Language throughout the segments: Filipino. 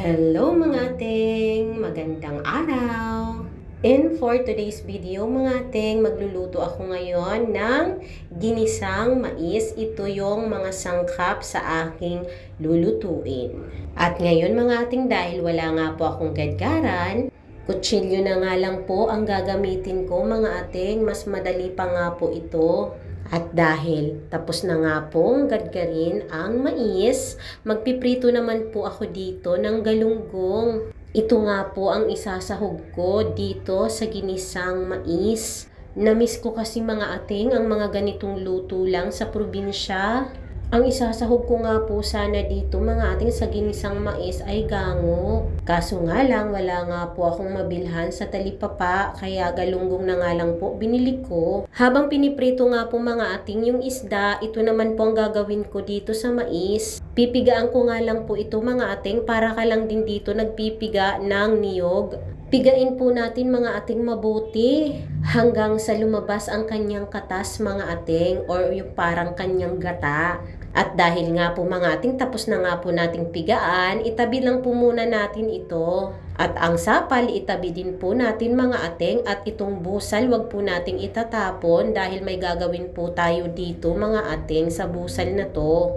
Hello mga ating, magandang araw! And for today's video mga ating, magluluto ako ngayon ng ginisang mais. Ito yung mga sangkap sa aking lulutuin. At ngayon mga ating, dahil wala nga po akong gadgaran, kutsilyo na nga lang po ang gagamitin ko mga ating, mas madali pa nga po ito. At dahil tapos na nga pong gadgarin ang mais, magpiprito naman po ako dito ng galunggong. Ito nga po ang isasahog ko dito sa ginisang mais. Namiss ko kasi mga ating ang mga ganitong luto lang sa probinsya. Ang isasahog ko nga po sana dito mga ating sa ginisang mais ay gango. Kaso nga lang wala nga po akong mabilhan sa talipapa kaya galunggong na nga lang po binili ko. Habang piniprito nga po mga ating yung isda, ito naman po ang gagawin ko dito sa mais. Pipigaan ko nga lang po ito mga ating para ka lang din dito nagpipiga ng niyog. Pigain po natin mga ating mabuti hanggang sa lumabas ang kanyang katas mga ating or yung parang kanyang gata. At dahil nga po mga ating tapos na nga po nating pigaan, itabi lang po muna natin ito. At ang sapal, itabi din po natin mga ating at itong busal, wag po nating itatapon dahil may gagawin po tayo dito mga ating sa busal na to.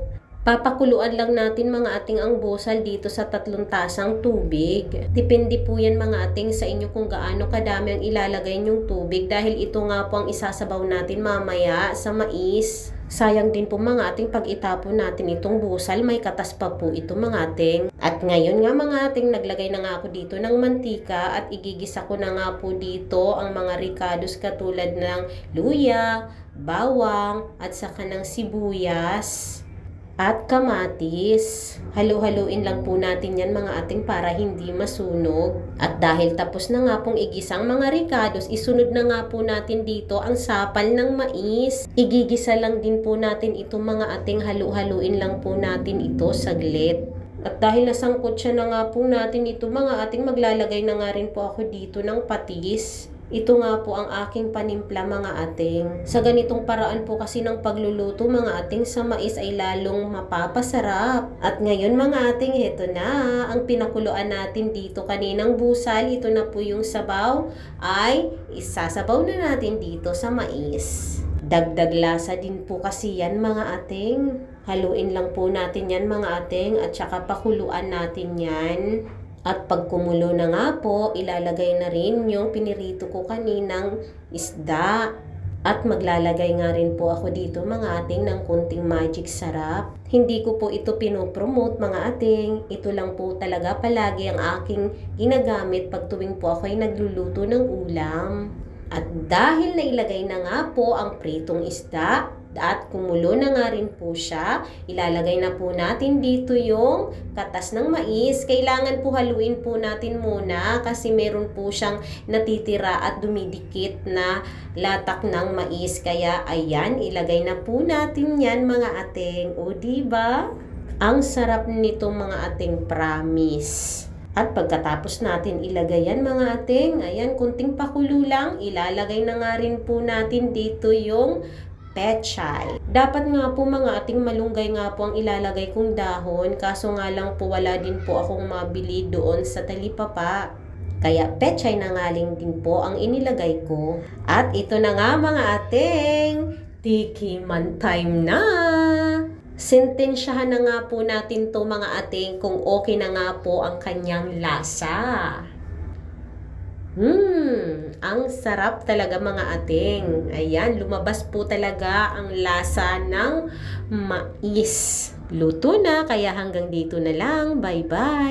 Papakuluan lang natin mga ating ang busal dito sa tatlong tasang tubig. Depende po yan mga ating sa inyo kung gaano kadami ang ilalagay nyong tubig dahil ito nga po ang isasabaw natin mamaya sa mais. Sayang din po mga ating pag itapon natin itong busal, may katas pa po ito mga ating. At ngayon nga mga ating naglagay na nga ako dito ng mantika at igigisa ko na nga po dito ang mga ricados katulad ng luya, bawang at saka ng sibuyas at kamatis. Halu-haluin lang po natin yan mga ating para hindi masunog. At dahil tapos na nga pong igisang mga ricados, isunod na nga po natin dito ang sapal ng mais. Igigisa lang din po natin ito mga ating halu-haluin lang po natin ito saglit. At dahil nasangkot siya na nga po natin ito mga ating maglalagay na nga rin po ako dito ng patis. Ito nga po ang aking panimpla mga ating. Sa ganitong paraan po kasi ng pagluluto mga ating sa mais ay lalong mapapasarap. At ngayon mga ating ito na ang pinakuluan natin dito kaninang busal. Ito na po yung sabaw ay isasabaw na natin dito sa mais. Dagdag lasa din po kasi yan mga ating. Haluin lang po natin yan mga ating at saka pakuluan natin yan. At pag kumulo na nga po, ilalagay na rin yung pinirito ko kaninang isda. At maglalagay nga rin po ako dito mga ating ng kunting magic sarap. Hindi ko po ito pinopromote mga ating. Ito lang po talaga palagi ang aking ginagamit pag tuwing po ako ay nagluluto ng ulam. At dahil nailagay na nga po ang pritong isda, at kumulo na nga rin po siya, ilalagay na po natin dito yung katas ng mais. Kailangan po haluin po natin muna kasi meron po siyang natitira at dumidikit na latak ng mais. Kaya ayan, ilagay na po natin yan mga ating. O diba? Ang sarap nito mga ating promise. At pagkatapos natin ilagay yan mga ating, ayan, kunting pakulo lang, ilalagay na nga rin po natin dito yung pechay. Dapat nga po mga ating malunggay nga po ang ilalagay kong dahon, kaso nga lang po wala din po akong mabili doon sa talipapa. Kaya pechay na nga lang din po ang inilagay ko. At ito na nga mga ating tikiman time na! Sentensyahan na nga po natin to mga ating kung okay na nga po ang kanyang lasa. Hmm, ang sarap talaga mga ating. Ayan, lumabas po talaga ang lasa ng mais. Luto na, kaya hanggang dito na lang. Bye-bye!